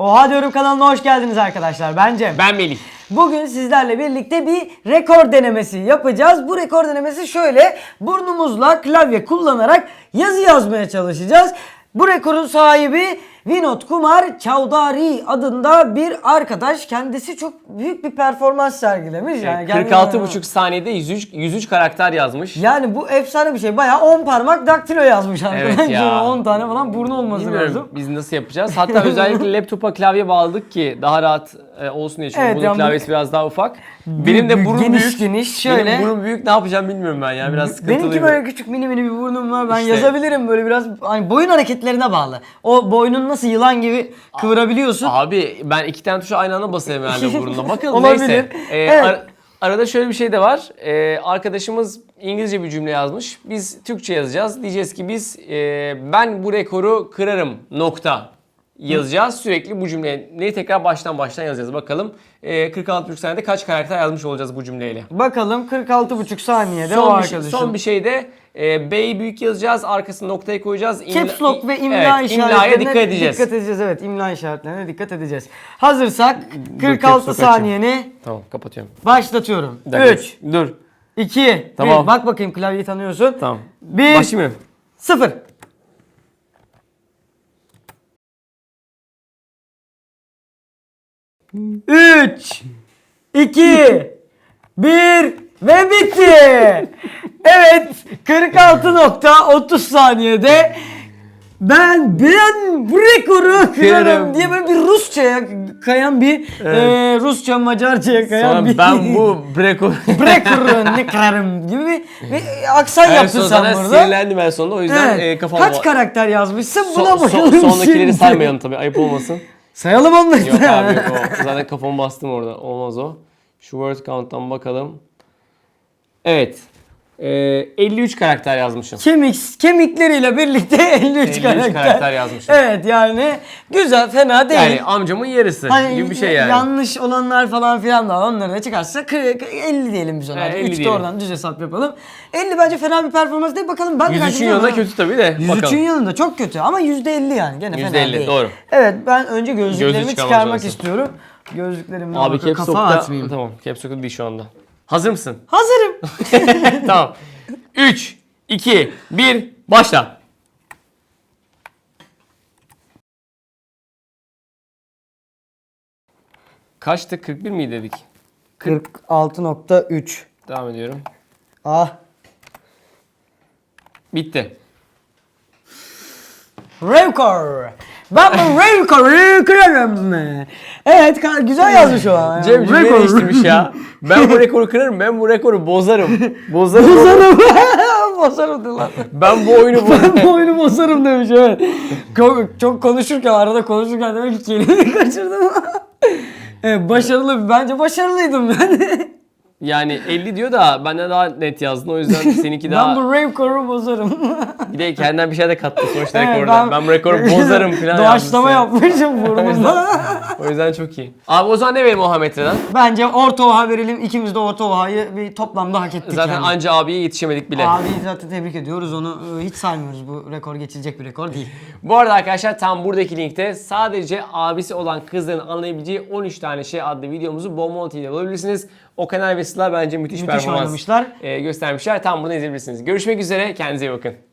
Oha diyorum kanalına hoş geldiniz arkadaşlar. Ben Cem. Ben Melih. Bugün sizlerle birlikte bir rekor denemesi yapacağız. Bu rekor denemesi şöyle. Burnumuzla klavye kullanarak yazı yazmaya çalışacağız. Bu rekorun sahibi Vinod Kumar Chowdhury adında bir arkadaş. Kendisi çok büyük bir performans sergilemiş. Yani kendine- 46,5 saniyede 103, 103 karakter yazmış. Yani bu efsane bir şey. Bayağı 10 parmak daktilo yazmış. Evet ya. 10 tane falan burnu olması Bilmiyorum lazım. biz nasıl yapacağız. Hatta özellikle laptopa klavye bağladık ki daha rahat e, olsun diye. Çünkü Evet, bunun yani bu- klavyesi biraz daha ufak. Benim de burun geniş büyük. geniş şöyle. Benim burun büyük ne yapacağım bilmiyorum ben ya. Biraz sıkıntılıyım. Benimki böyle küçük mini mini bir burnum var. Ben İşte. yazabilirim böyle biraz hani boyun hareketlerine bağlı. O boynun nasıl yılan gibi kıvırabiliyorsun. Abi ben iki tane tuşa aynı anda basayım herhalde burnuna. Bakalım Olabilir. neyse. Ee, Evet. ar- arada şöyle bir şey de var. Ee, arkadaşımız İngilizce bir cümle yazmış. Biz Türkçe yazacağız. Diyeceğiz ki biz e, ben bu rekoru kırarım nokta yazacağız. Sürekli bu cümleyi tekrar baştan baştan yazacağız. Bakalım e, 46,5 saniyede kaç karakter yazmış olacağız bu cümleyle. Bakalım 46,5 saniyede o Son bir, şey, son bir şey de e, B'yi büyük yazacağız. Arkasına noktayı koyacağız. İmla- Caps lock ve imla evet, işaretlerine imlaya dikkat edeceğiz. Dikkat edeceğiz evet imla işaretlerine dikkat edeceğiz. Hazırsak caps 46 lock saniyeni Tamam kapatıyorum. başlatıyorum. Bir dakika. 3, Dur. 2, Tamam. 1. Bak bakayım klavyeyi tanıyorsun. Tamam. 1, Başlayayım mı? 0. Üç, iki, bir ve bitti. Evet, 46.30 saniyede ben ben bu rekoru kırarım Kırarım. diye böyle bir Rusça'ya kayan bir e, Rusça Macarca'ya kayan Sonra bir ben bu breko... rekoru ne kırarım gibi bir, bir aksan en yaptın son sen zaten burada. sinirlendim en sonunda o yüzden Evet. e, kafam... Kaç karakter yazmışsın buna son- bakalım sondakileri şimdi. saymayalım tabii ayıp olmasın. Sayalım onları Yok abi yok o. Zaten kafamı bastım orada. Olmaz o. Şu word count'tan bakalım. Evet. E, 53 karakter yazmışım. Kemik, kemikleriyle birlikte 53, 53 karakter. karakter yazmışım. Evet yani güzel fena değil. Yani amcamın yarısı Hani gibi bir şey yani. yanlış olanlar falan filan da onları da çıkarsa kı- kı- 50 diyelim biz ona. He, 3 50 de oradan düz hesap yapalım. 50 bence fena bir performans değil. Bakalım ben de 103'ün kaçacağım yanında kötü tabii de. 103'ün Bakalım. yanında çok kötü ama %50 yani gene fena %50, değil. doğru. Evet ben önce gözlüklerimi Gözlük çıkarmak istiyorum. Gözlüklerimle Abi kafa atmayayım. Tamam caps lock'ta değil şu anda. Hazır mısın? Hazırım. tamam. 3, 2, 1, başla. Kaçtı? 41 mi dedik? 46.3. Devam ediyorum. Ah. Bitti. Rekor. Ben bu rekoru kırarım. Evet güzel yazmış o. an. Cem cümleyi Rekor. değiştirmiş ya. Ben bu rekoru kırarım, ben bu rekoru bozarım. Bozarım. Bozarım. bozarım diyor lan. ben bu oyunu bozarım. Ben bu oyunu bozarım demiş evet. Ko- Çok konuşurken arada konuşurken demek ki kelimeyi kaçırdım. evet, başarılı bence başarılıydım ben. Yani 50 diyor da benden daha net yazdın o yüzden seninki daha... ben bu rekoru bozarım. Bir de kendinden bir şey de kattı sonuçta Evet, rekorda. Ben, bu rekoru bozarım falan Doğaçlama yapmışım burnumda. O yüzden çok iyi. Abi o zaman ne verelim o Hametre'den? Bence orta oha verelim. İkimiz de orta ohayı bir toplamda hak ettik Zaten yani. anca abiye yetişemedik bile. Abi zaten tebrik ediyoruz onu e, hiç saymıyoruz bu rekor geçilecek bir rekor değil. Bu arada arkadaşlar tam buradaki linkte sadece abisi olan kızların anlayabileceği 13 tane şey adlı videomuzu Beaumont ile bulabilirsiniz. O kanal ve Sıla bence müthiş, Müthiş performans oynamışlar. e, göstermişler. Tam bunu izleyebilirsiniz. Görüşmek üzere. Kendinize iyi bakın.